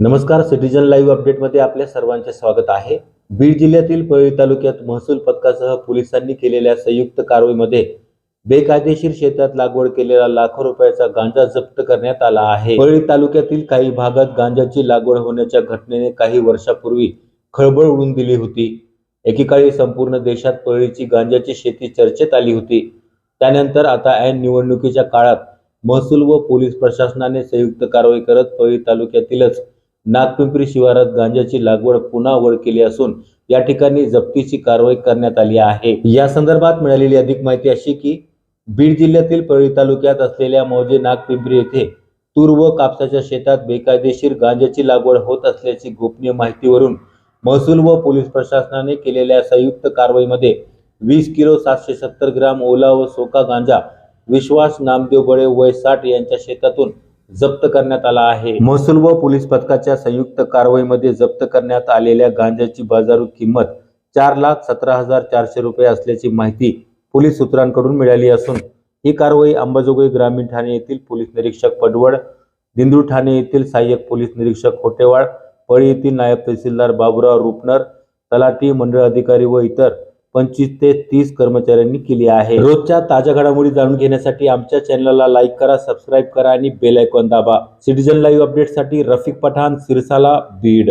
नमस्कार citizen live अपडेटमध्ये आपल्या सर्वांचे स्वागत आहे. बीड जिल्ह्यातील परळी तालुक्यात महसूल पथकासह पोलिसांनी केलेल्या संयुक्त कारवाईमध्ये बेकायदेशीर शेतात लागवड केलेला लाखो रुपयाचा गांजा जप्त करण्यात आला आहे. परळी तालुक्यातील काही भागात गांजाची लागवड होण्याच्या घटनेने काही वर्षापूर्वी खळबळ उडून दिली होती. एकेकाळी संपूर्ण देशात परळीची गांजाची शेती चर्चेत आली होती. त्यानंतर आता ऐन निवडणुकीच्या काळात महसूल व पोलीस प्रशासनाने संयुक्त कारवाई करत परळी तालुक्यातीलच नागपिंपरी शिवारात गांजाची लागवड पुन्हा वड केली असून या ठिकाणी जप्तीची कारवाई करण्यात आली आहे. या संदर्भात मिळालेली अधिक माहिती अशी की बीड जिल्ह्यातील परळी तालुक्यात असलेल्या मौजे नागपिंपरी येथे तूर व कापसाच्या शेतात बेकायदेशीर गांजाची लागवड होत असल्याची गोपनीय माहितीवरून महसूल व पोलीस प्रशासनाने केलेल्या संयुक्त कारवाईमध्ये वीस किलो सातशे सत्तर ग्राम ओला व सोका गांजा विश्वास नामदेव बळे वय साठ यांच्या शेतातून जप्त करण्यात आला आहे. महसूल व पोलीस पथकाच्या संयुक्त कारवाईमध्ये जप्त करण्यात आलेल्या गांजाची बाजारू किंमत चार लाख सतरा हजार चारशे रुपये असल्याची माहिती पोलीस सूत्रांकडून मिळाली असून ही कारवाई अंबाजोगाई ग्रामीण ठाणे येथील पोलीस निरीक्षक पडवळ दिंडू ठाणे येथील सहाय्यक पोलीस निरीक्षक खोटेवाड पळी येथील नायब तहसीलदार बाबुराव रुपनर तलाठी मंडळ अधिकारी व इतर पंचवीस ते तीस कर्मचाऱ्यांनी केली आहे. रोजच्या ताज्या घडामोडी जाणून घेण्यासाठी आमच्या चॅनलला लाईक करा सबस्क्राईब करा आणि बेल आयकॉन दाबा. सिटीजन लाईव्ह अपडेटसाठी रफिक पठाण सिरसाला बीड.